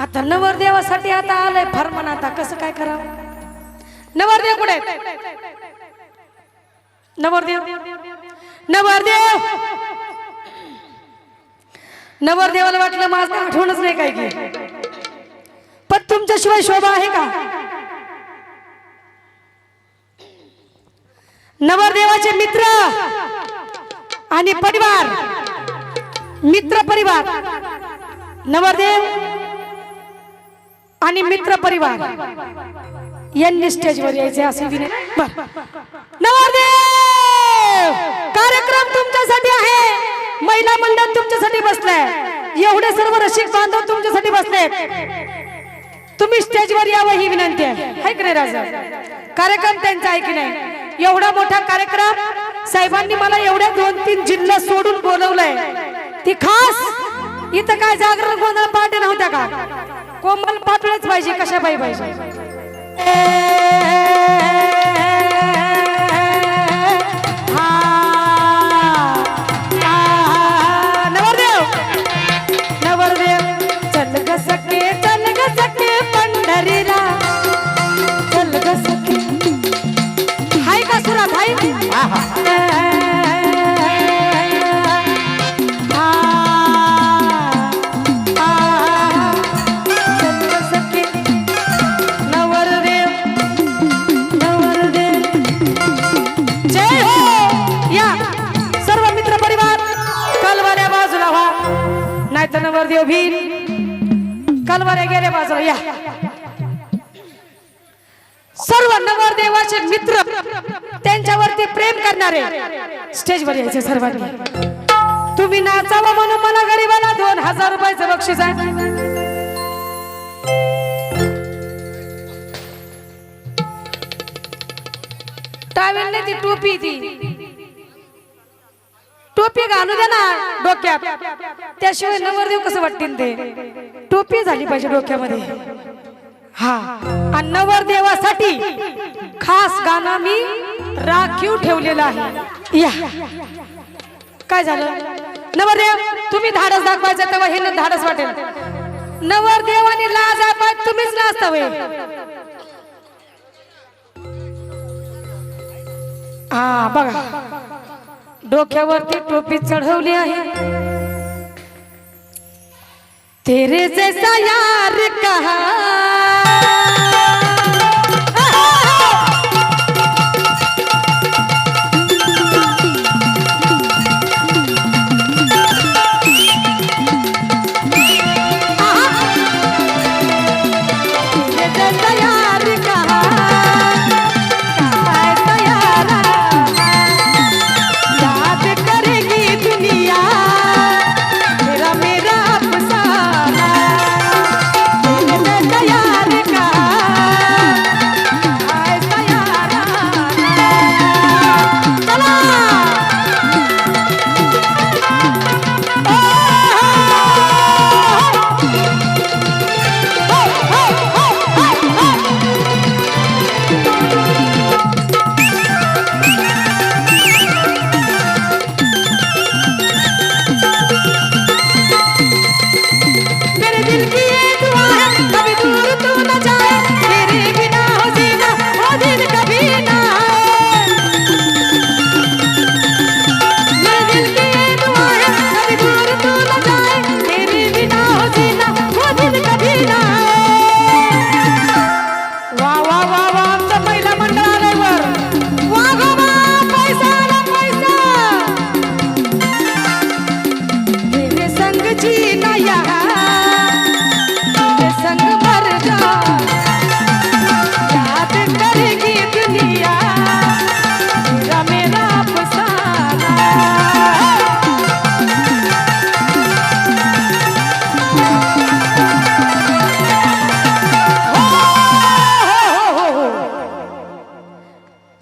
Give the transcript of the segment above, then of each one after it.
आता नवरदेवासाठी आता आलंय फार मन आता कसं काय करावं? नवरदेव कुठे नवरदेव? नवरदेव! नवरदेवाला वाटलं माझं आठवणच नाही काय की. पण तुमच्याशिवाय शोभा आहे का? नवरदेवाचे मित्र आणि परिवार. मित्र परिवार. नवरदेव आणि मित्र परिवार. यांनी स्टेजवर यायचे असे विनंती. नवरदेव! कार्यक्रम तुमच्यासाठी आहे. महिला मंडळ तुमच्यासाठी बसलाय. एवढे सर्व रसिक बांधव तुमच्यासाठी बसले तुम्ही स्टेजवर यावं ही विनंती आहे. की नाही राजा? कार्यक्रम त्यांचा आहे की नाही? एवढा मोठा कार्यक्रम? साहेबांनी मला एवढ्या दोन तीन जिल्हा सोडून बोलवलंय. ती खास? इथं काय जागरण गोंधळ पार्टी नव्हत्या का? कोमल पातळच पाहिजे कशा बाई पाहिजे करूया सर्व नवरदेवाचे मित्र त्यांच्यावरती प्रेम करणारे. स्टेजवर यायचे सर्वांनी. तुम्ही नाचावं म्हणून मला गरीबाला दोन हजार रुपयाचं बक्षीस आहे. टावेल ती टोपी ती. टोपी घालू द्या ना डोक्यात. त्याशिवाय नवरदेव कसं वाटतील ते? टोपी झाली पाहिजे डोक्यामध्ये. हा. आणि नवरदेवासाठी खास गाणं मी राखीव ठेवलेलं आहे. या. काय झालं? नवरदेव तुम्ही धाडस दाखवायचं तेव्हा हे न धाडस वाटेल. नवरदेव आणि लाज आहे पाय तुम्हीच नाचतावे. हा बघा. डोक्यावरती टोपी चढवली आहे. तेरे जैसा यार कहा?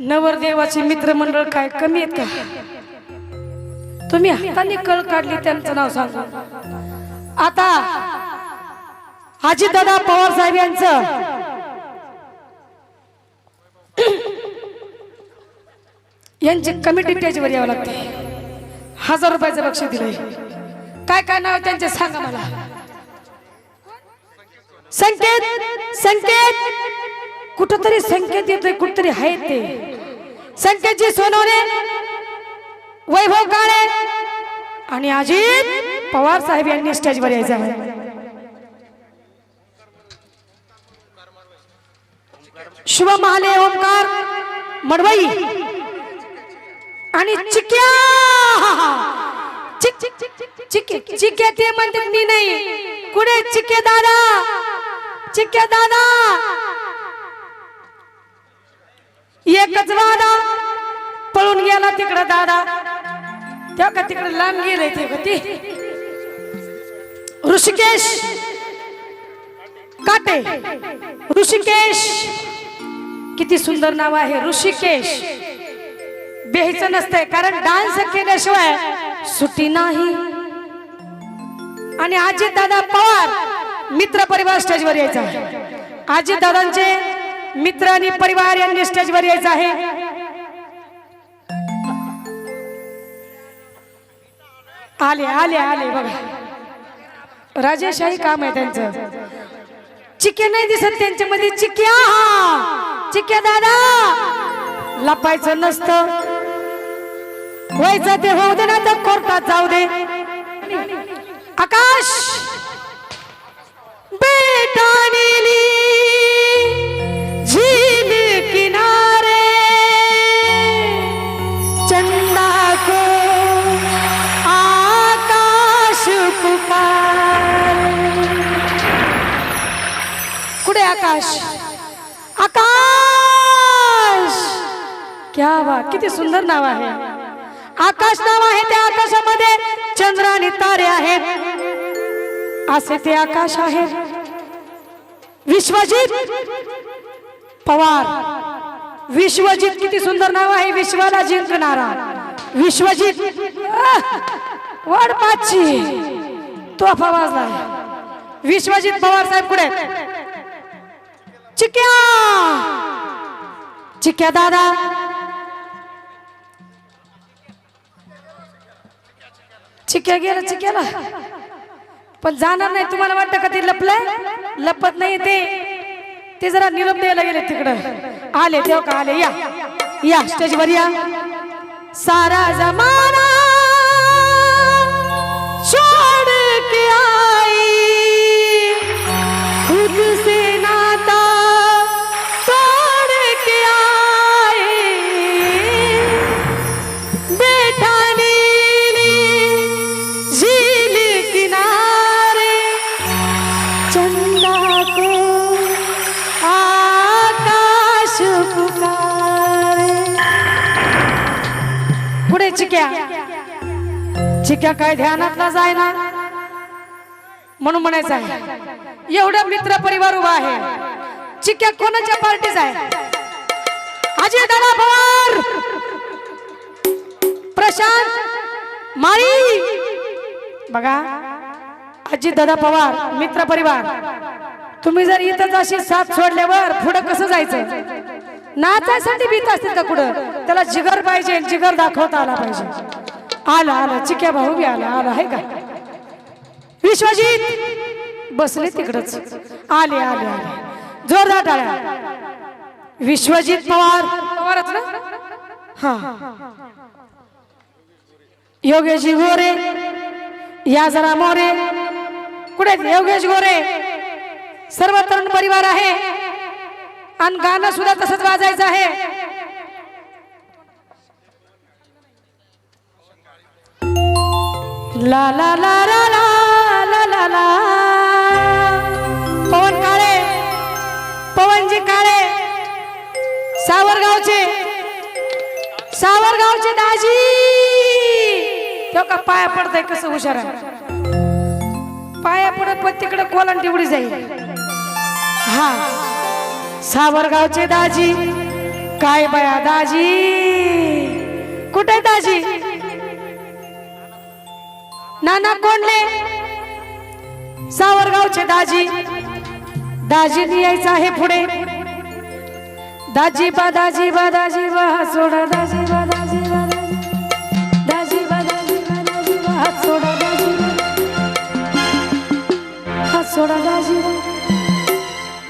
नवरदेवाचे मित्रमंडळ काय कमी आहेत का? तुम्ही हाताने कळ काढली त्यांचं नाव सांगा. आता अजितदादा पवार साहेब यांचं. यांची कमिटी स्टेजवर यावं लागते. हजार रुपयाचं बक्षीस दिलंय. काय काय नाव त्यांचे? सांगा मला. संकेत संकेत. कुठंतरी संकेत येतोय कुठतरी आहे ते संकेतजी सोनवणे वैभव काळे आणि अजित पवार साहेब यांनी स्टेजवर यायचं आहे शुभ महाले ओमकार मडवई आणि चिक्या चिक चिके चिके ते म्हणतात मी नाही कुठे चिके दादा चिके दादा एकच वादा. पळून गेला तिकडं दादा. त्या का तिकडे लांब गेले ते का ऋषिकेश. काटे. ऋषिकेश. किती सुंदर नाव आहे ऋषिकेश. बेहायचं नसतंय कारण डान्स केल्याशिवाय सुट्टी नाही. आणि आजी दादा पवार मित्र परिवार स्टेजवर यायचा. आजी दादांचे मित्र आणि परिवार यांनी स्टेजवर यायचं आहे. आले आले आले बघा. राजेशाही काम आहे त्यांचं. चिके नाही दिसत त्यांच्या मध्ये चिक्या! चिक्या दादा! लपायचं नसतं. व्हायचं ते होऊ दे ना तर कोर्टात जाऊ दे. आकाश! बेटा आकाश। आकाश! क्या वा किती सुंदर नाव आहे. आकाश नाव आहे त्या आकाशामध्ये चंद्र आणि तारे आहेत. असे ते आकाश आहे. विश्वजित पवार. विश्वजित किती सुंदर नाव आहे विश्वाला जिंकणारा. विश्वजित आह, वाढ तो वाजला विश्वजित पवार साहेब कुठे चिक्या! चिक्या दादा! चिक्या गेला चिक्याला पण जाणार नाही तुम्हाला वाटतं का ते लपलंय? लपत नाही ते. ते जरा निरोप द्यायला गेले तिकडं. आले तेव्हा का आले या. या स्टेजवर या. सारा जमाना त्या काय ध्यानातला जाय ना म्हणून म्हणायचं आहे एवढा मित्र परिवार उभा आहे. चिक्या कोणाच्या पार्टीच आहे? अजय दादा पवार प्रशांत माळी! बघा अजित दादा पवार मित्र परिवार तुम्ही जर इथंच अशी साथ सोडल्यावर पुढं कसं जायचं? नाचायसाठी भीत असतील का कुठं? त्याला जिगर पाहिजे जिगर दाखवता आला पाहिजे. आला आला चिक्या भाऊ बी आला आला आहे का? विश्वजित बसले तिकडच. आले आले आले. जोरदार टाळ्या. विश्वजित पवार. पवारच ना? हा. योगेश गोरे. या जरा मोरे. कुठे? योगेश गोरे. सर्व तरुण परिवार आहे. आणि गाणं सुद्धा तसंच वाजायचं आहे. ला ला ला ला ला ला ला ला. पवन काळे पवनजी काळे सावरगावचे सावरगावचे दाजी. तो का पाया पडतय कसं हुशार आहे? पाया पडत पण तिकडे कोलन तेवढी जाईल. हा. सावरगावचे दाजी. काय बया दाजी? कुठे दाजी? नाना कोणले सावरगावचे दाजी. दाजी यायचं आहे पुढे. दाजी बा दाजी बा दाजी बा सोडा दाजी बा दाजी बा दाजी बा दाजी बा दाजी बा हात सोडा दाजी बा. हात सोडा दाजी बा.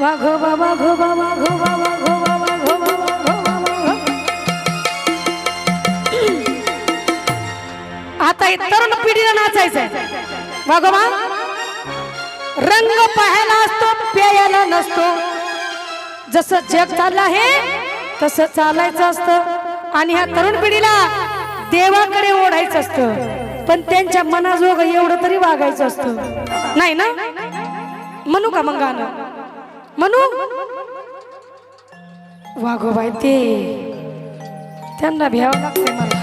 वाघोबा वाघोबा वाघोबा वाघोबा आता तरुण पिढीला नाचायचंय. भगवान रंग पाहायला असतो प्यायला नसतो. जसं जग चाललं आहे तसं चालायचं असतं. आणि ह्या तरुण पिढीला देवाकडे ओढायचं असतं. पण त्यांच्या मनाजोग एवढं तरी वागायचं असतं. नाही ना? म्हणू का मग गाणं? म्हणू? वाघोबाई ते त्यांना भ्यावं लागते मला.